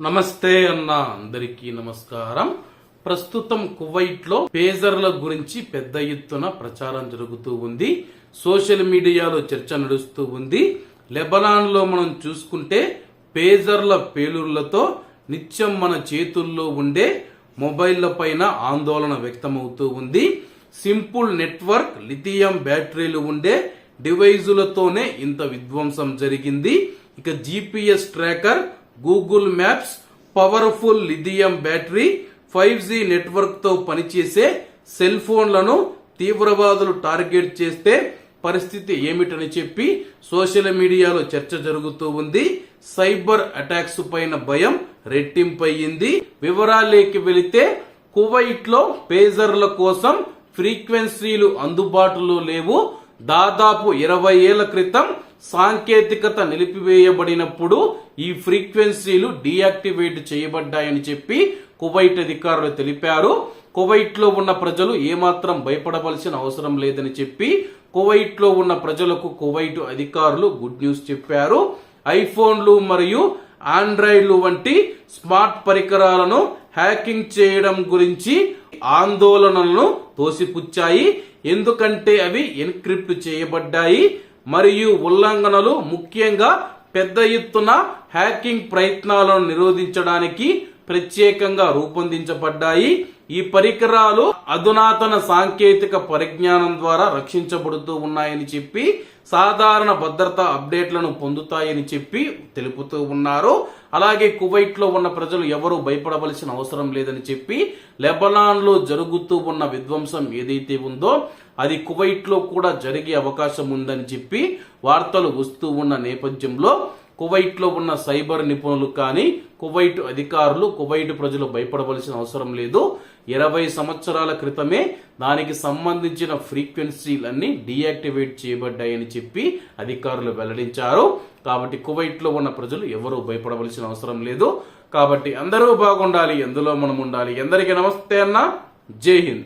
నమస్తే అన్న అందరికీ నమస్కారం. ప్రస్తుతం కువైట్లో పేజర్ల గురించి పెద్ద ఎత్తున ప్రచారం జరుగుతూ ఉంది. సోషల్ మీడియాలో చర్చ నడుస్తూ ఉంది. లెబనాన్లో మనం చూసుకుంటే పేజర్ల పేలుళ్ళతో నిత్యం మన చేతుల్లో ఉండే మొబైళ్ళ పైన ఆందోళన వ్యక్తమవుతూ ఉంది. సింపుల్ నెట్వర్క్ లిథియం బ్యాటరీలు ఉండే డివైజులతోనే ఇంత విధ్వంసం జరిగింది. ఇక GPS tracker Google Maps powerful lithium battery five G నెట్వర్క్తో పనిచేసే సెల్ ఫోన్లను తీవ్రవాదులు టార్గెట్ చేస్తే పరిస్థితి ఏమిటని చెప్పి సోషల్ మీడియాలో చర్చ జరుగుతూ ఉంది. సైబర్ అటాక్స్ పైన భయం రెట్టింపయ్యింది. వివరాలేకి వెళితే కువైట్లో పేజర్ల కోసం ఫ్రీక్వెన్సీలు అందుబాటులో లేవు. దాదాపు ఇరవై ఏళ్ళ క్రితం సాంకేతికత నిలిపివేయబడినప్పుడు ఈ ఫ్రీక్వెన్సీలు డీయాక్టివేట్ చేయబడ్డాయని చెప్పి కువైట్ అధికారులు తెలిపారు. కువైట్లో ఉన్న ప్రజలు ఏమాత్రం భయపడవలసిన అవసరం లేదని చెప్పి కువైట్లో ఉన్న ప్రజలకు కువైట్ అధికారులు గుడ్ న్యూస్ చెప్పారు. ఐఫోన్లు మరియు ఆండ్రాయిడ్లు వంటి స్మార్ట్ పరికరాలను హ్యాకింగ్ చేయడం గురించి ఆందోళనలను తోసిపుచ్చాయి. ఎందుకంటే అవి ఎన్క్రిప్ట్ చేయబడ్డాయి. మరియు ఉల్లంఘనలు ముఖ్యంగా పెద్ద ఎత్తున హ్యాకింగ్ ప్రయత్నాలను నిరోధించడానికి ప్రత్యేకంగా రూపొందించబడ్డాయి. ఈ పరికరాలు అధునాతన సాంకేతిక పరిజ్ఞానం ద్వారా రక్షించబడుతూ ఉన్నాయని చెప్పి సాధారణ భద్రతా అప్డేట్లను పొందుతాయని చెప్పి తెలుపుతూ ఉన్నారు. అలాగే కువైట్లో ఉన్న ప్రజలు ఎవరు భయపడవలసిన అవసరం లేదని చెప్పి లెబనాన్లో జరుగుతూ ఉన్న విధ్వంసం ఏదైతే ఉందో అది కువైట్లో కూడా జరిగే అవకాశం ఉందని చెప్పి వార్తలు వస్తూ ఉన్న నేపథ్యంలో కువైట్లో ఉన్న సైబర్ నిపుణులు కానీ కువైట్ అధికారులు కువైట్ ప్రజలు భయపడవలసిన అవసరం లేదు. ఇరవై సంవత్సరాల క్రితమే దానికి సంబంధించిన ఫ్రీక్వెన్సీలన్నీ డీయాక్టివేట్ చేయబడ్డాయని చెప్పి అధికారులు వెల్లడించారు. కాబట్టి కువైట్లో ఉన్న ప్రజలు ఎవరూ భయపడవలసిన అవసరం లేదు. కాబట్టి అందరూ బాగుండాలి ఎందులో మనం ఉండాలి. ఎందరికీ నమస్తే అన్న. జై హింద్.